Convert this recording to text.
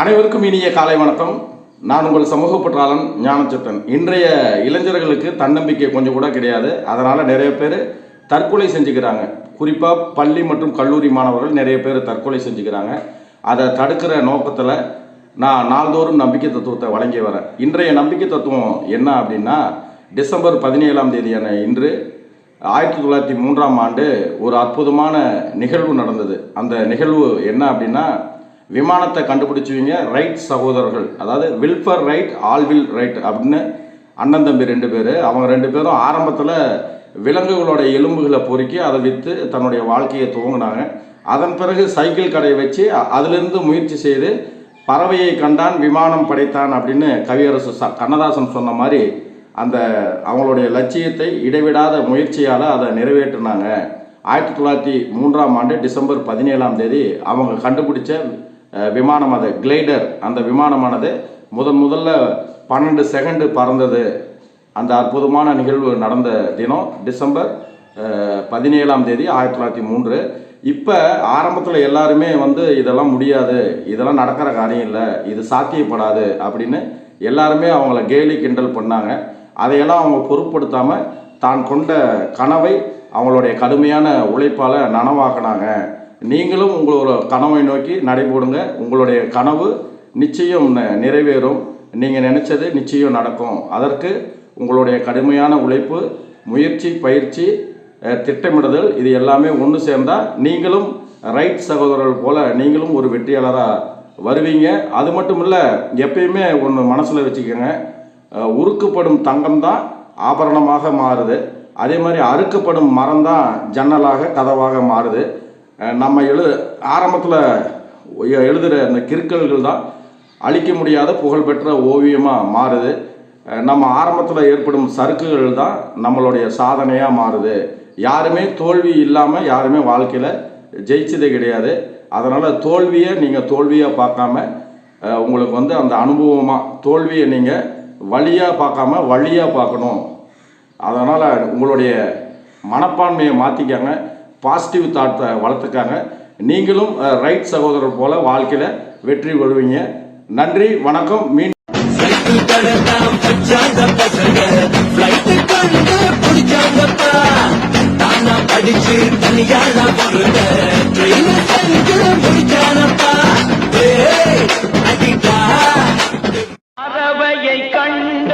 அனைவருக்கும் இனிய காலை வணக்கம். நான் உங்கள் சமூக பற்றாளன் ஞானச்சட்டன். இன்றைய இளைஞர்களுக்கு தன்னம்பிக்கை கொஞ்சம் கூட கிடையாது. அதனால் நிறைய பேர் தற்கொலை செஞ்சுக்கிறாங்க. குறிப்பாக பள்ளி மற்றும் கல்லூரி மாணவர்கள் நிறைய பேர் தற்கொலை செஞ்சுக்கிறாங்க. அதை தடுக்கிற நோக்கத்தில் நான் நாள்தோறும் நம்பிக்கை தத்துவத்தை வழங்கி வரேன். இன்றைய நம்பிக்கை தத்துவம் என்ன அப்படின்னா டிசம்பர் பதினேழாம் தேதியான இன்று ஆயிரத்தி தொள்ளாயிரத்தி மூன்றாம் ஆண்டு ஒரு அற்புதமான நிகழ்வு நடந்தது. அந்த நிகழ்வு என்ன அப்படின்னா விமானத்தை கண்டுபிடிச்சவங்க ரைட் சகோதரர்கள். அதாவது வில்ஃபர் ரைட் ஆல்வில் ரைட் அப்படின்னு அண்ணன் தம்பி ரெண்டு பேர். அவங்க ரெண்டு பேரும் ஆரம்பத்தில் விலங்குகளோட எலும்புகளை பொறுக்கி அதை விற்று தன்னுடைய வாழ்க்கையை துவங்கினாங்க. அதன் பிறகு சைக்கிள் கடையை வச்சு அதிலிருந்து முயற்சி செய்து பறவையை கண்டான் விமானம் படைத்தான் அப்படின்னு கவியரசு ச கண்ணதாசன் சொன்ன மாதிரி அந்த அவங்களுடைய லட்சியத்தை இடைவிடாத முயற்சியால் அதை நிறைவேற்றினாங்க. ஆயிரத்தி தொள்ளாயிரத்தி மூன்றாம் ஆண்டு டிசம்பர் பதினேழாம் தேதி அவங்க கண்டுபிடிச்ச விமானம் அது கிளைடர். அந்த விமானமானது முதன் முதல்ல பன்னெண்டு செகண்டு பறந்தது. அந்த அற்புதமான நிகழ்வு நடந்த தினம் டிசம்பர் பதினேழாம் தேதி ஆயிரத்தி தொள்ளாயிரத்தி மூன்று. இப்போ ஆரம்பத்தில் எல்லாருமே வந்து இதெல்லாம் முடியாது. இதெல்லாம் நடக்கிற காரியம் இல்லை. இது சாத்தியப்படாது அப்படின்னு எல்லாருமே அவங்கள கேலி கிண்டல் பண்ணாங்க. அதையெல்லாம் அவங்க பொருட்படுத்தாமல் தான் கொண்ட கனவை அவங்களுடைய கடுமையான உழைப்பால் நனவாக்கினாங்க. நீங்களும் உங்களோட கனவை நோக்கி நடைபோடுங்க. உங்களுடைய கனவு நிச்சயம் ந- நிறைவேறும். நீங்கள் நினச்சது நிச்சயம் நடக்கும். அதற்கு உங்களுடைய கடுமையான உழைப்பு முயற்சி பயிற்சி திட்டமிடுதல் இது எல்லாமே ஒன்று சேர்ந்தால் நீங்களும் ரைட் சகோதரர்கள் போல நீங்களும் ஒரு வெற்றியாளராக வருவீங்க. அது மட்டும் இல்லை எப்பயுமே ஒன்று மனசில் வச்சுக்கோங்க. உருக்கப்படும் தங்கம் தான் ஆபரணமாக மாறுது. அதே மாதிரி அறுக்கப்படும் மரம் தான் ஜன்னலாக கதவாக மாறுது. நம்ம எழு ஆரம்பத்தில் எழுதுகிற அந்த கிறுக்கல்கள் தான் அழிக்க முடியாத புகழ்பெற்ற ஓவியமாக மாறுது. நம்ம ஆரம்பத்தில் ஏற்படும் சறுக்குகள் தான் நம்மளுடைய சாதனையாக மாறுது. யாருமே தோல்வி இல்லாமல் யாருமே வாழ்க்கையில் ஜெயிச்சதே கிடையாது. அதனால் தோல்வியை நீங்கள் தோல்வியாக பார்க்காம உங்களுக்கு வந்து அந்த அனுபவமாக தோல்வியை நீங்கள் வழியாக பார்க்காம வழியாக பார்க்கணும். அதனால் உங்களுடைய மனப்பான்மையை மாற்றிக்காங்க பாசிட்டிவ் தாட்டை வளர்த்துக்காங்க. நீங்களும் ரைட் சகோதரர் போல வாழ்க்கையில் வெற்றி கொள்வீங்க நன்றி வணக்கம் மீண்டும் படிச்சு தனியாளா பொருங்க முடிச்சானப்பா கண்ட